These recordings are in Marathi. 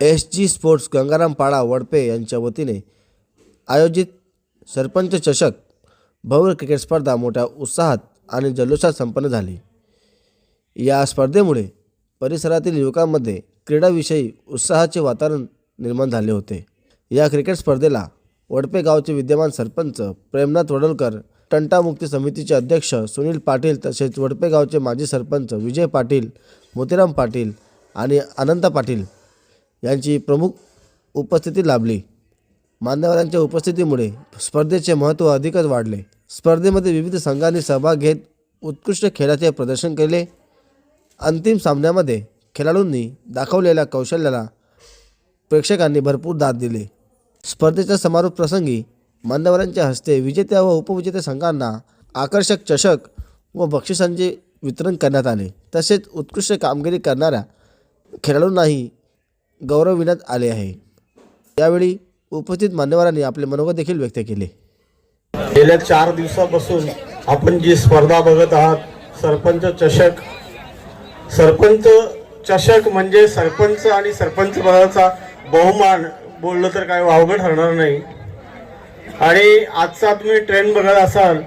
एस जी स्पोर्ट्स गंगाराम पाडा वडपे यांच्या वतीने आयोजित सरपंच चषक भव्य क्रिकेट स्पर्धा मोठ्या उत्साहात आणि जल्लोषात संपन्न झाली. या स्पर्धेमुळे परिसरातील युवकांमध्ये क्रीडाविषयी उत्साहाचे वातावरण निर्माण झाले होते. या क्रिकेट स्पर्धेला वडपे गावचे विद्यमान सरपंच प्रेमनाथ वडोलकर तंटामुक्ती समितीचे अध्यक्ष सुनील पाटील तसेच वडपे गावचे माजी सरपंच विजय पाटील मोतीराम पाटील आणि अनंता पाटील यांची प्रमुख उपस्थिती लाभली. मान्यवरांच्या उपस्थितीमुळे स्पर्धेचे महत्त्व अधिकच वाढले. स्पर्धेमध्ये विविध संघांनी सहभाग घेत उत्कृष्ट खेळाचे प्रदर्शन केले. अंतिम सामन्यामध्ये खेळाडूंनी दाखवलेल्या कौशल्याला प्रेक्षकांनी भरपूर दाद दिले. स्पर्धेच्या समारोप प्रसंगी मान्यवरांच्या हस्ते विजेत्या व उपविजेत्या संघांना आकर्षक चषक व बक्षिसांचे वितरण करण्यात आले. तसेच उत्कृष्ट कामगिरी करणाऱ्या खेळाडूंनाही गौरविण्यात आले आहे. यावेळी उपस्थित मान्यवरांनी आपले मनोगत देखील व्यक्त केले. गेल्या चार दिवसापासून आपण जी स्पर्धा बघत आहात सरपंच चषक सरपंच चषक म्हणजे सरपंच आणि सरपंच पदाचा बहुमान बोललं तर काय वावगं ठरणार नाही. आणि आजचा तुम्ही ट्रेंड बघत असाल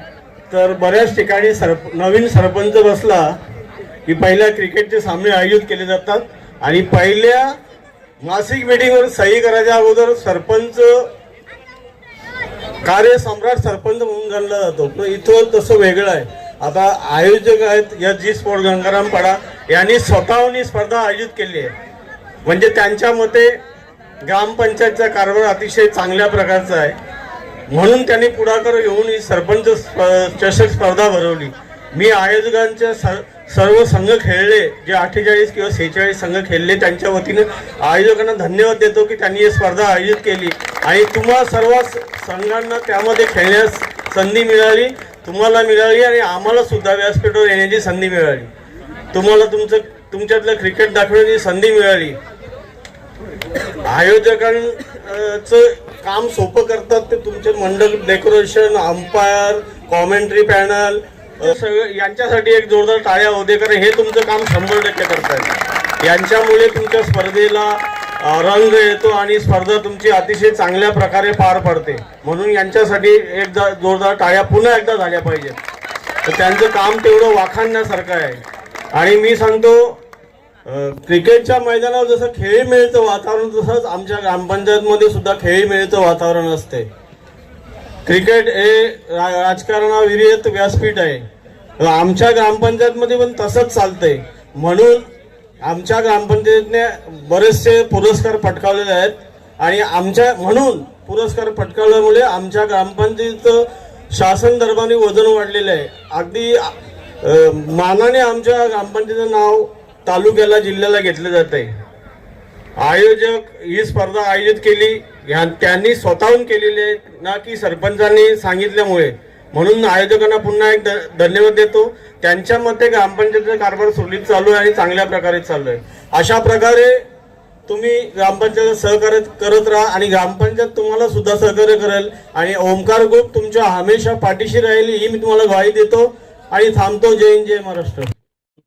तर बऱ्याच ठिकाणी सरप नवीन सरपंच बसला की पहिल्या क्रिकेटचे सामने आयोजित केले जातात आणि पहिल्या मासिक मीटिंगवर सही करायच्या अगोदर सरपंच कार्य सम्राट सरपंच म्हणून गणला जातो. पण इथं तसं वेगळं आहे. आता आयोजक आहेत या जी स्पोर्ट गंगाराम पाडा यांनी स्वतःहून ही स्पर्धा आयोजित केली आहे. म्हणजे त्यांच्या मते ग्रामपंचायतचा कारभार अतिशय चांगल्या प्रकारचा आहे. म्हणून त्यांनी पुढाकार घेऊन ही सरपंच स्प- चषक स्पर्धा भरवली. मी आयोजकांच्या स- सर्व संघ खेळले जे अठ्ठेचाळीस किंवा सेहेचाळीस संघ खेळले त्यांच्या वतीने आयोजकांना धन्यवाद देतो की त्यांनी ही स्पर्धा आयोजित केली. आणि तुम्हा सर्व संघांना त्यामध्ये खेळण्यास संधी मिळाली तुम्हाला मिळाली आणि आम्हाला सुद्धा व्यासपीठावर येण्याची संधी मिळाली. तुम्हाला तुमचं तुमच्यातलं क्रिकेट दाखवण्याची संधी मिळाली. आयोजकांचं काम सोपं करतात ते तुमचे मंडल डेकोरेशन अंपायर कॉमेंट्री पॅनल यांच्यासाठी एक जोरदार टाळ्या होते कारण हे तुमचं काम शंभर टक्के करतायत. यांच्यामुळे तुमच्या स्पर्धेला रंग येतो आणि स्पर्धा तुमची अतिशय चांगल्या प्रकारे पार पडते. म्हणून यांच्यासाठी एकदा जोरदार टाळ्या पुन्हा एकदा झाल्या पाहिजेत. तर त्यांचं काम तेवढं वाखाणण्यासारखं आहे. आणि मी सांगतो क्रिकेटच्या मैदानावर जसं खेळी मिळतं वातावरण तसंच आमच्या ग्रामपंचायतमध्ये सुद्धा खेळी मिळतं वातावरण असते. क्रिकेट हे रा- राजकारणाविरहित व्यासपीठ आहे. आमच्या ग्रामपंचायतमध्ये पण तसंच चालतंय. म्हणून आमच्या ग्रामपंचायतीने बरेचसे पुरस्कार पटकावलेले आहेत. आणि आमच्या म्हणून पुरस्कार पटकावल्यामुळे आमच्या ग्रामपंचायतीचं शासन दरबारी वजन वाढलेलं आहे. अगदी मानाने आमच्या ग्रामपंचायतीचं नाव तालुक्याला जिल्ह्याला घेतलं जात आहे आयोजक ही स्पर्धा आयोजित केली. ह्या त्यांनी स्वतःहून केलेले आहे ना की सरपंचांनी सांगितल्यामुळे. म्हणून आयोजकांना पुन्हा एक धन्यवाद देतो. त्यांच्या मते ग्रामपंचायतीचा कारभार सुरळीत चालू आहे आणि चांगल्या प्रकारे चालू आहे. अशा प्रकारे तुम्ही ग्रामपंचायत सहकार्य करत राहा आणि ग्रामपंचायत तुम्हाला सुद्धा सहकार्य करेल. आणि ओमकार ग्रुप तुमच्या हमेशा पाठीशी राहील ही मी तुम्हाला ग्वाही देतो. आणि थांबतो. जय हिंद जय महाराष्ट्र.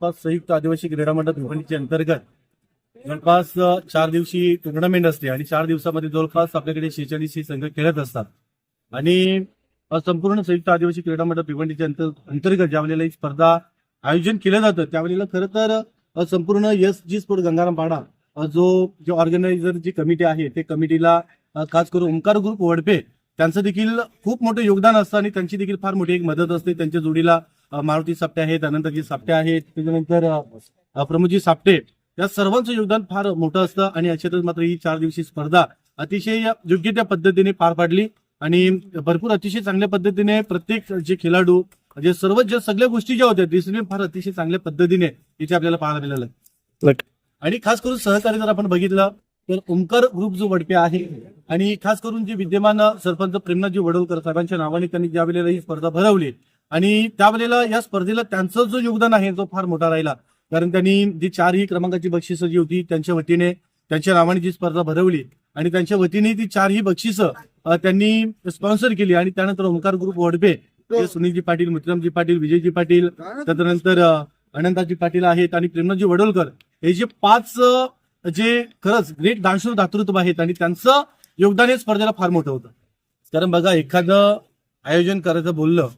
संयुक्त आदिवासी क्रीडा मंडळ भिवंडीच्या अंतर्गत जवळपास चार दिवशी टुर्नामेंट असते आणि चार दिवसामध्ये जवळपास आपल्याकडे शेहेचाळीसशे संघ खेळत असतात. आणि संपूर्ण संयुक्त आदिवासी क्रीडा मंडळ भिवंडीच्या अंतर्गत ज्यावेळेला ही स्पर्धा आयोजन केलं जातं त्यावेळेला खरं तर संपूर्ण एस जी स्पोर्ट गंगाराम पाडा जो जे ऑर्गनायझर जी कमिटी आहे ते कमिटीला खास करून ओंकार ग्रुप वडपे त्यांचं देखील खूप मोठं योगदान असतं आणि त्यांची देखील फार मोठी एक मदत असते. त्यांच्या जोडीला मारुती सापटे आहेत अनंतजी सापटे आहेत त्याच्यानंतर प्रमोदजी सापटे या सर्वांचं योगदान फार मोठं असतं आणि याच्यातच मात्र ही चार दिवशी स्पर्धा अतिशय योग्य त्या पद्धतीने पार पाडली. आणि भरपूर अतिशय चांगल्या पद्धतीने प्रत्येक जे खेळाडू जे सर्व ज्या सगळ्या गोष्टी ज्या होत्या दिसणे फार अतिशय चांगल्या पद्धतीने इथे आपल्याला पाहायला मिळालं. आणि खास करून सहकार्य जर आपण बघितलं तर ओंकार ग्रुप जो वडपे आहे आणि खास करून जे विद्यमान सरपंच प्रेमनाथजी वडोलकर साहेबांच्या नावाने त्यांनी ज्या वेळेला ही स्पर्धा भरवली आणि त्यावेळेला या स्पर्धेला त्यांचं जो योगदान आहे तो फार मोठा राहिला. कारण त्यांनी जी चारही क्रमांकाची बक्षिसं जी होती त्यांच्या वतीने त्यांच्या नावाने जी स्पर्धा भरवली आणि त्यांच्या वतीने ती चारही बक्षिसं त्यांनी स्पॉन्सर केली आणि त्यानंतर ओंकार ग्रुप वडपे सुनीलजी पाटील मित्रमजी पाटील विजयजी पाटील त्यानंतर अनंताजी पाटील आहेत आणि प्रेमनाथजी वडोलकर हे जे पाच जे खरंच ग्रेट दानशूर दातृत्व आहेत आणि त्यांचं योगदान हे स्पर्धेला फार मोठं होतं. कारण बघा एखादं आयोजन करायचं बोललं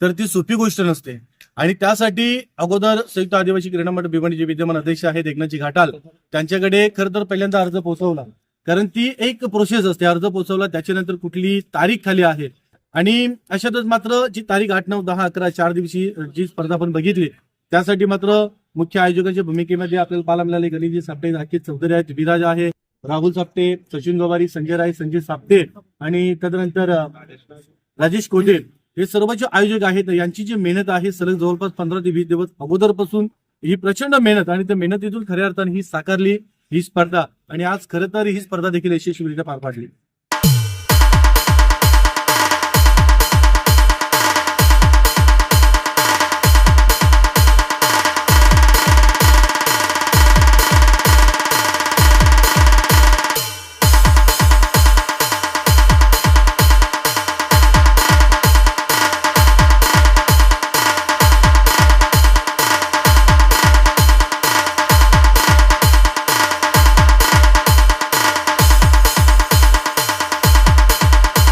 तर ती सोपी गोष्ट नसते. आणि त्यासाठी अगोदर संयुक्त आदिवासी क्रीडा मंडळ भिवंडीचे विद्यमान अध्यक्ष आहेत एकनाथजी घाटाल. त्यांच्याकडे खरं तर पहिल्यांदा अर्ज पोहोचवला. कारण ती एक प्रोसेस असते. अर्ज पोहोचवला त्याच्यानंतर कुठली तारीख खाली आहे. आणि अशातच मात्र जी तारीख आठ नऊ दहा अकरा चार दिवशी जी स्पर्धा आपण बघितली त्यासाठी मात्र मुख्य आयोजकाच्या भूमिकेमध्ये आपल्याला पाहायला मिळाले. गणेशजी सापटे राकेश चौधरी आहेत विराज आहे राहुल सापटे सचिन गवारी संजय राय संजय सापटे आणि तदनंतर राजेश कोटे. हे सर्व जे आयोजक आहेत यांची जी मेहनत आहे सलग जवळपास पंधरा ते वीस दिवस अगोदरपासून ही प्रचंड मेहनत आणि त्या मेहनतीतून खऱ्या अर्थाने ही साकारली ही स्पर्धा. आणि आज खरं तर ही स्पर्धा देखील यशस्वीरित्या पार पाडली.